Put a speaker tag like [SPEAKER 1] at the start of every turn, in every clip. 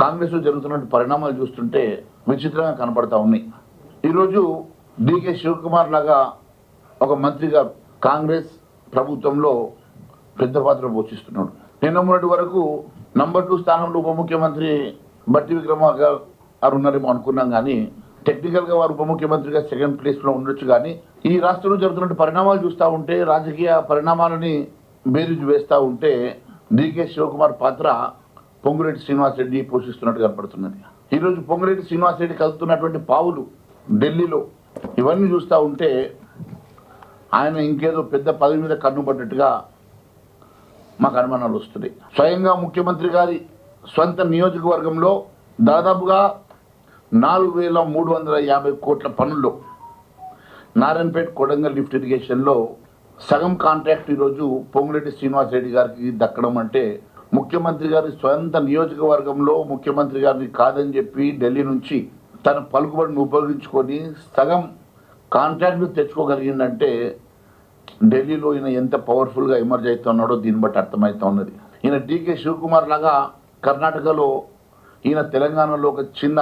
[SPEAKER 1] కాంగ్రెస్లో జరుగుతున్న పరిణామాలు చూస్తుంటే విచిత్రంగా కనపడతా ఉన్నాయి. ఈరోజు డికే శివకుమార్ లాగా ఒక మంత్రిగా కాంగ్రెస్ ప్రభుత్వంలో పెద్ద పాత్ర పోషిస్తున్నాడు. నిన్న మొన్నటి వరకు నంబర్ టూ స్థానంలో ఉప ముఖ్యమంత్రి బట్టి విక్రమార్క గారు ఉన్నారేమో అనుకున్నాం కానీ టెక్నికల్గా వారు ఉప ముఖ్యమంత్రిగా సెకండ్ ప్లేస్లో ఉండొచ్చు కానీ ఈ రాష్ట్రంలో జరుగుతున్న పరిణామాలు చూస్తూ ఉంటే రాజకీయ పరిణామాలని బేరీజు వేస్తూ ఉంటే డికే శివకుమార్ పాత్ర పొంగురెడ్డి శ్రీనివాసరెడ్డి పోషిస్తున్నట్టు కనపడుతున్నది. ఈరోజు పొంగురెడ్డి శ్రీనివాసరెడ్డి కలుగుతున్నటువంటి పావులు ఢిల్లీలో ఇవన్నీ చూస్తూ ఉంటే ఆయన ఇంకేదో పెద్ద పదవి మీద కన్నుపడ్డట్టుగా మాకు అనుమానాలు వస్తున్నాయి. స్వయంగా ముఖ్యమంత్రి గారి స్వంత నియోజకవర్గంలో దాదాపుగా నాలుగు వేల మూడు వందల యాభై కోట్ల పనుల్లో నారాయణపేట కొడంగల్ లిఫ్ట్ ఇరిగేషన్లో సగం కాంట్రాక్ట్ ఈరోజు పొంగురెడ్డి శ్రీనివాసరెడ్డి గారికి దక్కడం అంటే ముఖ్యమంత్రి గారి స్వంత నియోజకవర్గంలో ముఖ్యమంత్రి గారిని కాదని చెప్పి ఢిల్లీ నుంచి తన పలుకుబడిని ఉపయోగించుకొని సగం కాంట్రాక్ట్ తెచ్చుకోగలిగిందంటే ఢిల్లీలో ఈయన ఎంత పవర్ఫుల్గా ఎమర్జ్ అవుతున్నాడో దీన్ని బట్టి అర్థమవుతా ఉన్నది. ఈయన డీకే శివకుమార్ లాగా కర్ణాటకలో ఈయన తెలంగాణలో ఒక చిన్న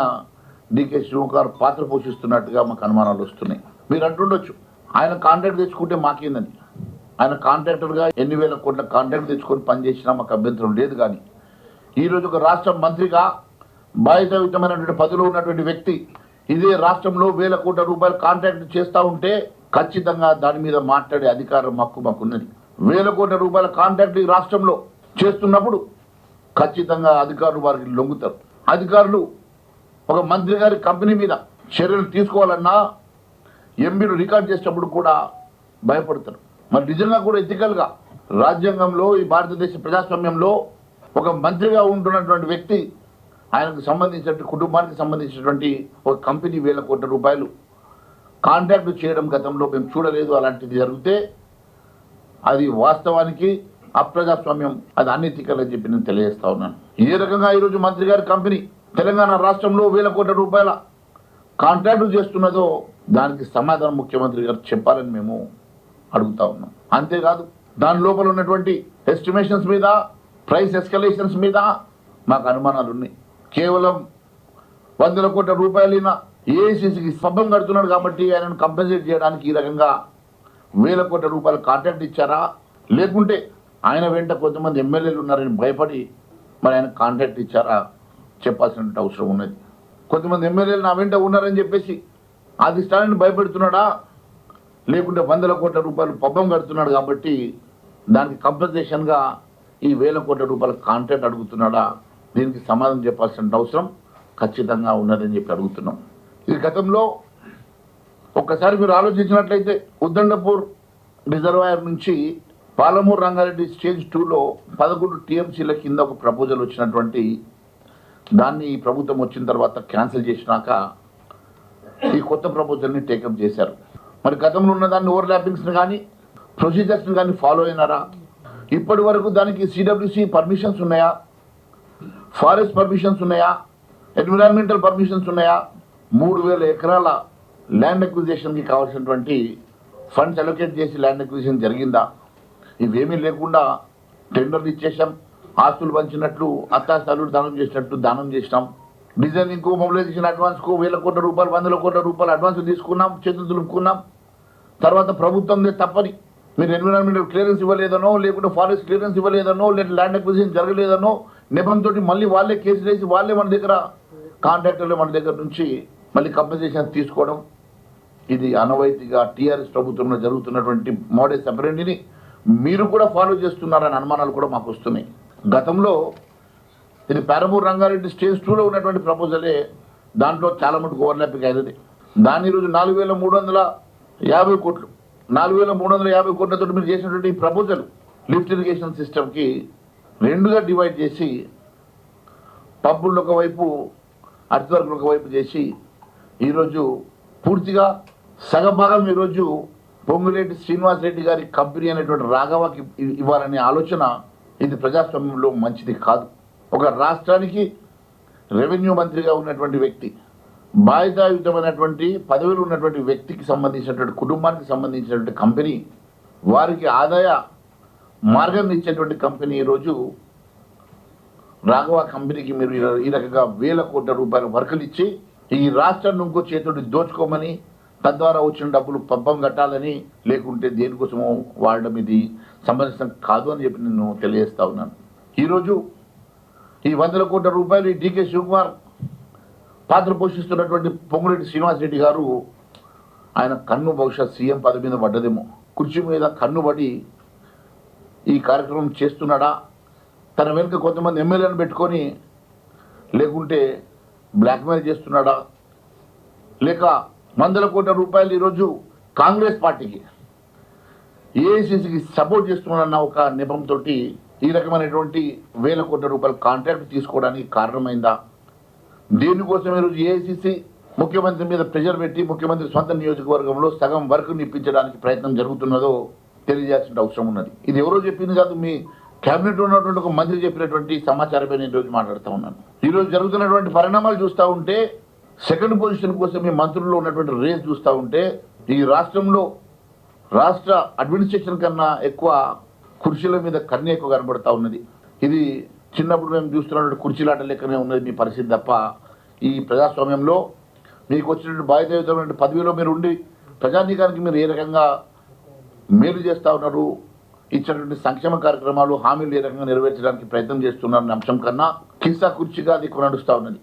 [SPEAKER 1] డీకే శివకుమార్ పాత్ర పోషిస్తున్నట్టుగా మాకు అనుమానాలు వస్తున్నాయి. మీరు అంటుండొచ్చు ఆయన కాంట్రాక్ట్ తెచ్చుకుంటే మాకేందని. ఆయన కాంట్రాక్టర్గా ఎన్ని వేల కోట్ల కాంట్రాక్ట్ తెచ్చుకొని పనిచేసినా మాకు అభ్యంతరం లేదు కానీ ఈరోజు ఒక రాష్ట్ర మంత్రిగా బాధ్యతాయుతమైనటువంటి పదవిలో ఉన్నటువంటి వ్యక్తి ఇదే రాష్ట్రంలో వేల కోట్ల రూపాయలు కాంట్రాక్ట్ చేస్తూ ఉంటే ఖచ్చితంగా దాని మీద మాట్లాడే అధికారం హక్కు మాకున్నది. వేల కోట్ల రూపాయల కాంట్రాక్ట్ ఈ రాష్ట్రంలో చేస్తున్నప్పుడు ఖచ్చితంగా అధికారులు వారికి లొంగుతారు. అధికారులు ఒక మంత్రి గారి కంపెనీ మీద చర్యలు తీసుకోవాలన్నా ఎంబీలు రికార్డ్ చేసేటప్పుడు కూడా భయపడతారు. మరి నిజంగా కూడా ఎథికల్గా రాజ్యాంగంలో ఈ భారతదేశ ప్రజాస్వామ్యంలో ఒక మంత్రిగా ఉంటున్నటువంటి వ్యక్తి ఆయనకు సంబంధించినటువంటి కుటుంబానికి సంబంధించినటువంటి ఒక కంపెనీ వేల కోట్ల రూపాయలు కాంట్రాక్ట్ చేయడం గతంలో మేము చూడలేదు అలాంటిది జరిగితే అది వాస్తవానికి అప్రజాస్వామ్యం. అది అనెతికల్ చెప్పి నేను తెలియజేస్తా ఉన్నాను. ఏ రకంగా ఈరోజు మంత్రి గారి కంపెనీ తెలంగాణ రాష్ట్రంలో వేల కోట్ల రూపాయల కాంట్రాక్టు చేస్తున్నదో దానికి సమాధానం ముఖ్యమంత్రి గారు చెప్పాలని మేము అడుగుతా ఉన్నాం. అంతేకాదు దాని లోపల ఉన్నటువంటి ఎస్టిమేషన్స్ మీద ప్రైస్ ఎస్కలేషన్స్ మీద మాకు అనుమానాలు ఉన్నాయి. కేవలం వందల కోట్ల రూపాయలైన ఏఐసిసికి స్పందం కడుతున్నాడు కాబట్టి ఆయనను కంపెన్సేట్ చేయడానికి ఈ రకంగా వేల కోట్ల రూపాయల కాంట్రాక్ట్ ఇచ్చారా? లేకుంటే ఆయన వెంట కొంతమంది ఎమ్మెల్యేలు ఉన్నారని భయపడి మరి ఆయన కాంట్రాక్ట్ ఇచ్చారా? చెప్పాల్సిన అవసరం ఉన్నది. కొంతమంది ఎమ్మెల్యేలు నా వెంట ఉన్నారని చెప్పేసి అధిష్టానాన్ని భయపెడుతున్నాడా? లేకుంటే వందల కోట్ల రూపాయలు పబ్బం కడుతున్నాడు కాబట్టి దానికి కంపెన్సేషన్గా ఈ వేల కోట్ల రూపాయల కాంట్రాక్ట్ అడుగుతున్నాడా? దీనికి సమాధానం చెప్పాల్సిన అవసరం ఖచ్చితంగా ఉన్నదని చెప్పి అడుగుతున్నాం. ఇది గతంలో ఒక్కసారి మీరు ఆలోచించినట్లయితే ఉద్దండపూర్ రిజర్వాయర్ నుంచి పాలమూరు రంగారెడ్డి స్టేజ్ టూలో పదకొండు టీఎంసీల కింద ఒక ప్రపోజల్ వచ్చినటువంటి దాన్ని ఈ ప్రభుత్వం వచ్చిన తర్వాత క్యాన్సిల్ చేసినాక ఈ కొత్త ప్రపోజల్ని టేకప్ చేశారు. మరి గతంలో ఉన్న దాన్ని ఓవర్ ల్యాపింగ్స్ని కానీ ప్రొసీజర్స్ని కానీ ఫాలో అయినారా? ఇప్పటి వరకు దానికి సిడబ్ల్యూసి పర్మిషన్స్ ఉన్నాయా? ఫారెస్ట్ పర్మిషన్స్ ఉన్నాయా? ఎన్విరాన్మెంటల్ పర్మిషన్స్ ఉన్నాయా? మూడు వేల ఎకరాల ల్యాండ్ అక్విజిషన్కి కావాల్సినటువంటి ఫండ్స్ అలొకేట్ చేసి ల్యాండ్ అక్విజిషన్ జరిగిందా? ఇవేమీ లేకుండా టెండర్లు ఇచ్చేసాం ఆస్తులు పంచినట్లు అత్తాస్తాలు దానం చేసినట్టు దానం చేసినాం. డిజైనింగ్కు మొబిలైజేషన్ అడ్వాన్స్కు వేల కోట్ల రూపాయలు వందల కోట్ల రూపాయలు అడ్వాన్స్ తీసుకున్నాం చేతులు దులుపుకున్నాం. తర్వాత ప్రభుత్వం తప్పని. మీరు ఎన్విరాన్మెంటల్ క్లియరెన్స్ ఇవ్వలేదనో లేకుంటే ఫారెస్ట్ క్లియరెన్స్ ఇవ్వలేదనో లేదా ల్యాండ్ అక్విజిషన్ జరగలేదనో నిబంధనతో మళ్ళీ వాళ్ళే కేసులు వేసి వాళ్ళే మన దగ్గర కాంట్రాక్టర్లు మన దగ్గర నుంచి మళ్ళీ కంపెన్సేషన్ తీసుకోవడం. ఇది అనవైతిగా టీఆర్ఎస్ ప్రభుత్వంలో జరుగుతున్నటువంటి మోడల్ సెపరెంట్ని మీరు కూడా ఫాలో చేస్తున్నారని అనుమానాలు కూడా మాకు వస్తున్నాయి. గతంలో ఇది పారమూరు రంగారెడ్డి స్టేజ్ టూలో ఉన్నటువంటి ప్రపోజలే దాంట్లో చాలా మటుకు ఓవర్లాపింగ్ అయినది దాని ఈరోజు నాలుగు వేల మూడు వందల యాభై కోట్లు. నాలుగు వేల మూడు వందల యాభై కోట్లతో మీరు చేసినటువంటి ఈ ప్రపోజల్ లిఫ్ట్ ఇరిగేషన్ సిస్టమ్కి రెండుగా డివైడ్ చేసి పంపులను ఒకవైపు అర్ధవర్గులు ఒకవైపు చేసి ఈరోజు పూర్తిగా సగభాగం ఈరోజు పొంగులేటి శ్రీనివాసరెడ్డి గారి కంపెనీ అనేటువంటి రాఘవకి ఇవ్వాలనే ఆలోచన ఇది ప్రజాస్వామ్యంలో మంచిది కాదు. ఒక రాష్ట్రానికి రెవెన్యూ మంత్రిగా ఉన్నటువంటి వ్యక్తి బాధ్యతాయుతమైనటువంటి పదవిలో ఉన్నటువంటి వ్యక్తికి సంబంధించినటువంటి కుటుంబానికి సంబంధించినటువంటి కంపెనీ వారికి ఆదాయ మార్గం ఇచ్చేటువంటి కంపెనీ ఈరోజు రాఘవ కంపెనీకి మీరు ఈ- రకంగా వేల కోట్ల రూపాయల వర్కులు ఇచ్చి ఈ రాష్ట్రాన్ని ఇంకో చేతుడి దోచుకోమని తద్వారా వచ్చిన డబ్బులు పబ్బం కట్టాలని లేకుంటే దేనికోసమో వాడడం ఇది సంబంధించిన కాదు అని చెప్పి నేను తెలియజేస్తా ఉన్నాను. ఈరోజు ఈ వందల కోట్ల రూపాయలు ఈ డీకే శివకుమార్ పాత్ర పోషిస్తున్నటువంటి పొంగురెడ్డి శ్రీనివాసరెడ్డి గారు ఆయన కన్ను బహుశా సీఎం పదవి మీద పడ్డదేమో. కుర్చీ మీద కన్ను పడి ఈ కార్యక్రమం చేస్తున్నాడా? తన వెనుక కొంతమంది ఎమ్మెల్యేలను పెట్టుకొని లేకుంటే బ్లాక్మెయిల్ చేస్తున్నాడా? లేక వందల కోట్ల రూపాయలు ఈరోజు కాంగ్రెస్ పార్టీకి ఏఐసిసికి సపోర్ట్ చేస్తున్నాడన్న ఒక నెపంతో ఈ రకమైనటువంటి వేల కోట్ల రూపాయల కాంట్రాక్ట్ తీసుకోవడానికి కారణమైందా? దీనికోసం ఈరోజు ఏఐసిసి ముఖ్యమంత్రి మీద ప్రెషర్ పెట్టి ముఖ్యమంత్రి సొంత నియోజకవర్గంలో సగం వర్క్ని ఇప్పించడానికి ప్రయత్నం జరుగుతున్నదో తెలియజేయాల్సిన అవసరం ఉన్నది. ఇది ఎవరో చెప్పింది కాదు మీ కేబినెట్ ఉన్నటువంటి ఒక మంత్రి చెప్పినటువంటి సమాచారమే నేను ఈరోజు మాట్లాడుతూ ఉన్నాను. ఈరోజు జరుగుతున్నటువంటి పరిణామాలు చూస్తూ ఉంటే సెకండ్ పొజిషన్ కోసం మీ మంత్రుల్లో ఉన్నటువంటి రేస్ చూస్తూ ఉంటే ఈ రాష్ట్రంలో రాష్ట్ర అడ్మినిస్ట్రేషన్ కన్నా ఎక్కువ కుర్చీల మీద కన్ను ఎక్కువ కనబడతా ఉన్నది. ఇది చిన్నప్పుడు మేము చూస్తున్నటువంటి కుర్చీలాట లెక్కనే ఉన్నది మీ పరిస్థితి తప్ప. ఈ ప్రజాస్వామ్యంలో మీకు వచ్చినటువంటి బాధ్యతమైనటువంటి పదవిలో మీరు ఉండి ప్రజానీకానికి మీరు ఏ రకంగా మేలు చేస్తూ ఉన్నారు ఇచ్చినటువంటి సంక్షేమ కార్యక్రమాలు హామీలు ఏ రకంగా నెరవేర్చడానికి ప్రయత్నం చేస్తున్నారనే అంశం కన్నా కిస్సా కుర్చీగా అది కొనడుస్తూ ఉన్నది.